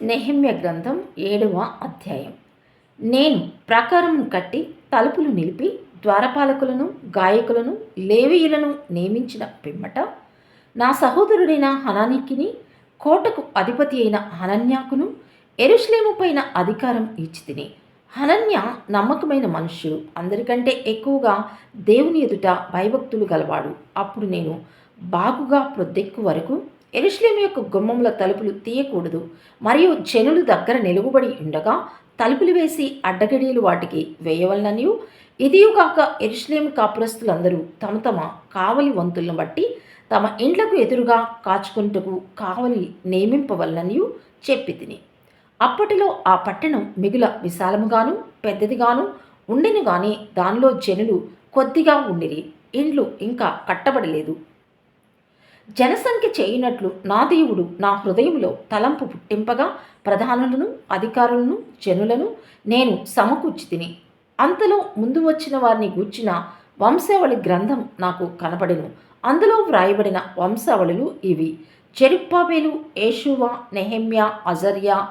నెహమ్య గ్రంథం ఏడవ అధ్యాయం. నేను ప్రాకారమును కట్టి తలుపులు నిలిపి ద్వారపాలకులను గాయకులను లేవీయులను నియమించిన పిమ్మట నా సహోదరుడైన హనానికిని కోటకు అధిపతి అయిన హనన్యాకును ఎరుశ్లేము పైన అధికారం ఇచ్చి తిని. హనన్య నమ్మకమైన మనుష్యుడు అందరికంటే ఎక్కువగా దేవుని ఎదుట భయభక్తులు గలవాడు. అప్పుడు నేను బాగుగా ప్రొద్దెక్కు వరకు ఎరుశ్లేము యొక్క గుమ్మముల తలుపులు తీయకూడదు. మరియు జనులు దగ్గర నిలువబడి ఉండగా తలుపులు వేసి అడ్డగడియలు వాటికి వేయవలననియు. ఇదియుగాక ఎరుశ్లేము కాపురస్తులందరూ తమ తమ కావలి వంతులను బట్టి తమ ఇండ్లకు ఎదురుగా కాచుకుంటకు కావలి నియమింపవలననియు చెప్పి తిని అప్పటిలో ఆ పట్టణం మిగుల విశాలముగాను పెద్దదిగాను ఉండెను గాని దానిలో జనులు కొద్దిగా ఉండిరి. ఇండ్లు ఇంకా కట్టబడలేదు. జనసంఖ్య చేయనట్లు నా దేవుడు నా హృదయంలో తలంపు పుట్టింపగా ప్రధానులను అధికారులను జనులను నేను సమకూర్చి తిని అంతలో ముందు వచ్చిన వారిని గూర్చిన వంశావళి గ్రంథం నాకు కనబడెను. అందులో వ్రాయబడిన వంశావళులు ఇవి. చెరుప్పాబేలు ఏషువా నెహెమ్య అజర్యా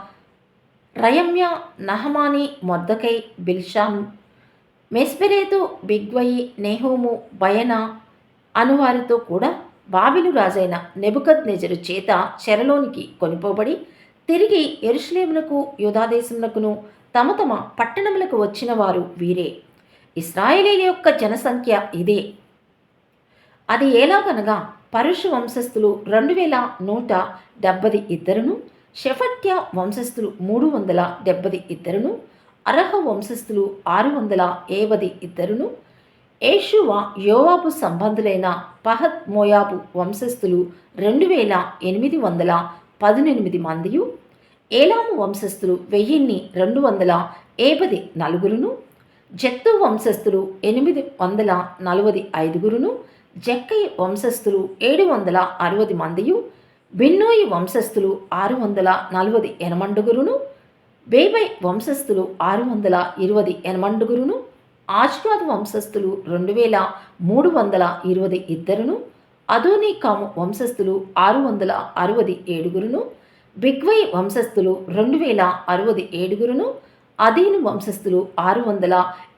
రయమ్య నహమాని మొద్దకై బిల్షాను మెస్పెరేతు బిగ్వయి నెహోము బయనా అనువారితో కూడా బాబిలు రాజైన నెబుకత్ నెజరు చేత చెరలోనికి కొనిపోబడి తిరిగి ఎరుషలేమునకు యుధాదేశములకును తమ తమ పట్టణములకు వచ్చిన వారు వీరే. ఇస్రాయేలీల యొక్క జనసంఖ్య ఇదే. అది ఎలాగనగా పరుషు వంశస్థులు రెండు వేల నూట డెబ్బది ఇద్దరును షెఫట్య వంశస్థులు మూడు వందల డెబ్బది ఇద్దరును అరహ వంశస్థులు ఆరు వందల ఏవది ఇద్దరును ఏషువా యోవాబు సంబంధులైన పహత్ మోయాబు వంశస్థులు రెండు వేల ఎనిమిది వందల పదునెనిమిది మందియు ఏలాము వంశస్థులు వెయ్యిన్ని రెండు వందల ఏపది నలుగురును జత్తు వంశస్థులు ఎనిమిది వందల నలభై ఐదుగురును జక్కయ్య వంశస్థులు ఏడు వందల అరవది మందియు బిన్నోయి వంశస్థులు ఆరు వందల నలభై ఎనమండుగురును బేబై వంశస్థులు ఆరు వందల ఇరవై ఎనమండుగురును ఆజ్గాద్ వంశస్థులు రెండు వేల మూడు వందల ఇరవై ఇద్దరును అదోనీకాము వంశస్థులు ఆరు వందల అరవది ఏడుగురును బిగ్వై వంశస్థులు రెండు వేల అరవది ఏడుగురును అదీను వంశస్థులు ఆరు వందల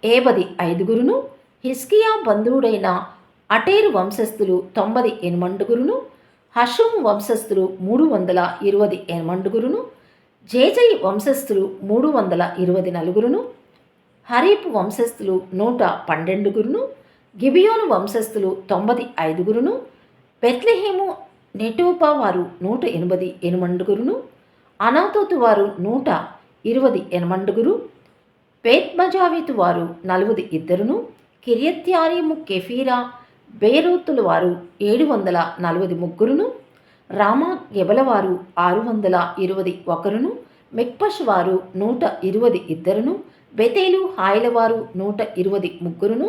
ఏబది ఐదుగురును హిస్కియా బంధువుడైన అటేరు వంశస్థులు తొంభది ఎనిమండుగురును హషుం వంశస్థులు మూడు వందల ఇరవై ఎనిమండుగురును జేజై వంశస్థులు మూడు వందల ఇరవై నలుగురును హరీపు వంశస్థులు నూట పన్నెండుగురును గిబియోను వంశస్థులు తొంభది ఐదుగురును బెత్లెహేము నెటోపా వారు నూట ఎనిమిది ఎనిమండుగురును అనాతోతు వారు నూట ఇరవై ఎనమండుగురు బేత్మజావితు వారు నలుగుది ఇద్దరును కిరియత్యారీము కెఫీరా బేరోతుల వారు ఏడు వందల నలభై ముగ్గురును రామా గెబలవారు ఆరు వందల ఇరవై ఒకరును మెక్పష్ వారు నూట ఇరవై ఇద్దరును బెతేలు హాయలవారు నూట ఇరవై ముగ్గురును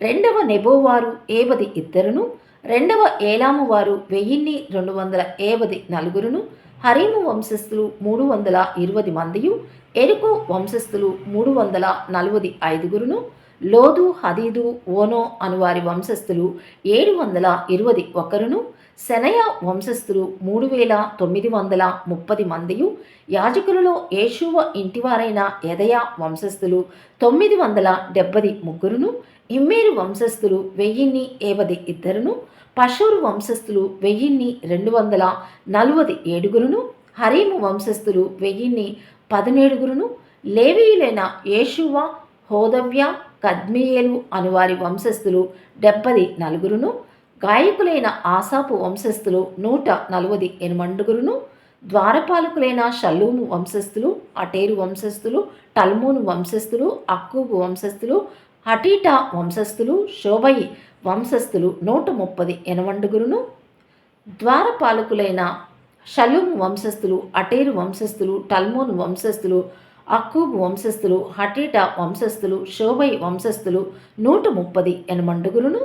రెండవ నెబోవారు ఏబది ఇద్దరును రెండవ ఏలాము వారు వెయ్యిన్ని రెండు వందల ఏబది నలుగురును హరీము వంశస్థులు మూడు వందల ఇరవై మందియు ఎరుకు వంశస్థులు మూడు వందల నలభై ఐదుగురును లోదు హదీదు ఓనో అనువారి వంశస్థులు ఏడు వందల ఇరవై ఒకరును శనయ వంశస్థులు మూడు వేల తొమ్మిది వందల ముప్పది మందియు యాజకులలో యేషువ ఇంటివారైన ఎదయ వంశస్థులు తొమ్మిది వందల డెబ్బది ముగ్గురును ఇమ్మేరు వంశస్థులు వెయ్యిన్ని ఏవది ఇద్దరును పశువురు వంశస్థులు వెయ్యిన్ని రెండు వందల నలువది ఏడుగురును హరీము వంశస్థులు వెయ్యిన్ని పదినేడుగురును లేవీయులైన యేషువ హోదవ్య కద్మియేలు అనువారి వంశస్థులు డెబ్బది నలుగురును గాయకులైన ఆసాపు వంశస్థులు నూట నలభై ఎనిమండుగురును ద్వారపాలకులైన షల్లూము వంశస్థులు అటేరు వంశస్థులు టల్మూను వంశస్థులు అక్కూబు వంశస్థులు హటీటా వంశస్థులు శోభయి వంశస్థులు నూట ముప్పది ఎనమండుగురును ద్వారపాలకులైన షలూము వంశస్థులు అటేరు వంశస్థులు టల్మోను వంశస్థులు అక్కూబు వంశస్థులు హటీటా వంశస్థులు షోబై వంశస్థులు నూట ముప్పది ఎనమండుగురును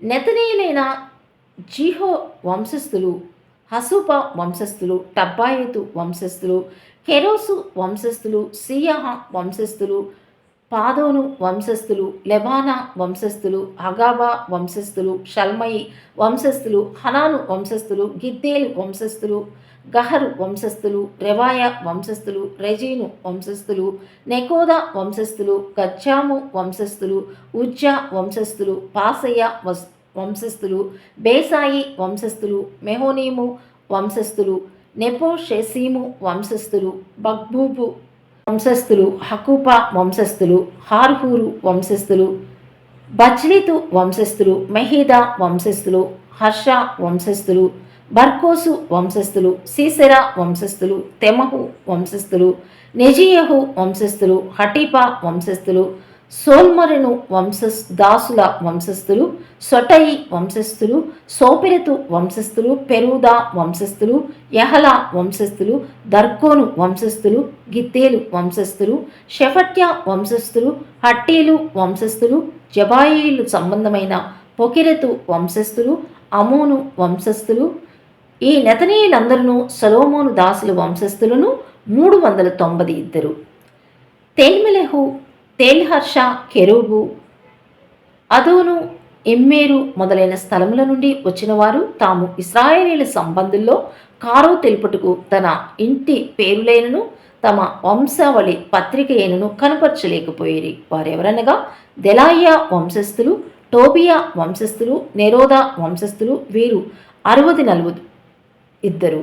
నెతనీయులైన జీహో వంశస్థులు హసూప వంశస్థులు టబ్బాయితు వంశస్థులు కెరోసు వంశస్థులు సియాహ వంశస్థులు పాదోను వంశస్థులు లెబానా వంశస్థులు హగాబా వంశస్థులు షల్మయి వంశస్థులు హనాను వంశస్థులు గిద్దేలు వంశస్థులు గహరు వంశస్థులు రెవాయ వంశస్థులు రెజీను వంశస్థులు నెకోదా వంశస్థులు గచ్చాము వంశస్థులు ఉజ్జా వంశస్థులు పాసయ్య వస్ వంశస్థులు బేసాయి వంశస్థులు మెహోనీము వంశస్థులు నెపోషెసీము వంశస్థులు బగ్బూబు వంశస్థులు హకూపా వంశస్థులు హార్హూరు వంశస్థులు బచ్లితు వంశస్థులు మెహీదా వంశస్థులు హర్ష వంశస్థులు బర్కోసు వంశస్థులు సీసెరా వంశస్థులు తెమహు వంశస్థులు నెజియహు వంశస్థులు హటీపా వంశస్థులు సోల్మరును వంశస్ దాసుల వంశస్థులు సొటయి వంశస్థులు సోపిరతు వంశస్థులు పెరూదా వంశస్థులు యహల వంశస్థులు దర్కోను వంశస్థులు గిత్తేలు వంశస్థులు షెఫట్య వంశస్థులు హట్టీలు వంశస్థులు జబాయిలు సంబంధమైన పొకిరెతు వంశస్థులు అమోను వంశస్థులు ఈ నెతనీయులందరూ సలోమోను దాసుల వంశస్థులను మూడు వందల తొంభై ఇద్దరు. తేల్మెలెహు తేల్హర్ష కెరూబు అదోను ఎమ్మేరు మొదలైన స్థలముల నుండి వచ్చిన వారు తాము ఇస్రాయేలీల సంబంధుల్లో కారో తెలుపుటకు తన ఇంటి పేరులైనను తమ వంశావళి పత్రిక అయినను కనపరచలేకపోయేది వారెవరనగా దెలాయియా వంశస్థులు టోబియా వంశస్థులు నెరోదా వంశస్థులు వీరు అరవది నలుగురు ఇద్దరు.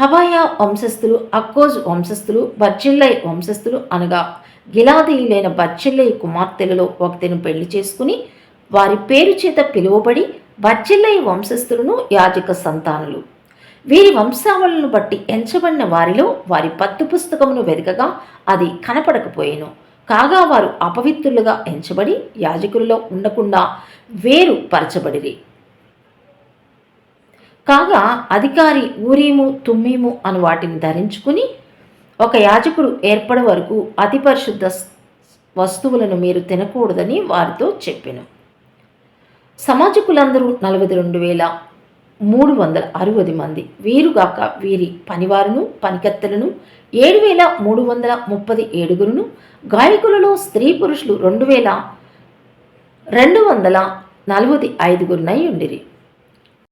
హబాయా వంశస్థులు అక్కోజ్ వంశస్థులు బర్జిల్లై వంశస్థులు అనగా గిలాదీయులైన బర్జిల్లై కుమార్తెలలో ఒకతిని పెళ్ళి చేసుకుని వారి పేరు చేత పిలువబడి బర్జిల్లై వంశస్థులను యాజక సంతానులు. వీరి వంశావళులను బట్టి ఎంచబడిన వారిలో వారి పత్తు పుస్తకమును వెదకగా అది కనపడకపోయేను. కాగా వారు అపవిత్రులుగా ఎంచబడి యాజకులలో ఉండకుండా వేరు పరచబడిరి. కాగా అధికారి ఊరీము తుమ్మీము అను వాటిని ధరించుకుని ఒక యాజకుడు ఏర్పడే వరకు అతి పరిశుద్ధ వస్తువులను మీరు తినకూడదని వారితో చెప్పాను. సమాజకులందరూ నలభై రెండు వేల మూడు వందల అరవది మంది. వీరుగాక వీరి పనివారును పనికత్తెలను ఏడు వేల మూడు వందల ముప్పది ఏడుగురును గాయకులలో స్త్రీ పురుషులు రెండు వేల రెండు వందల నలభై ఐదుగురునై ఉండిరి.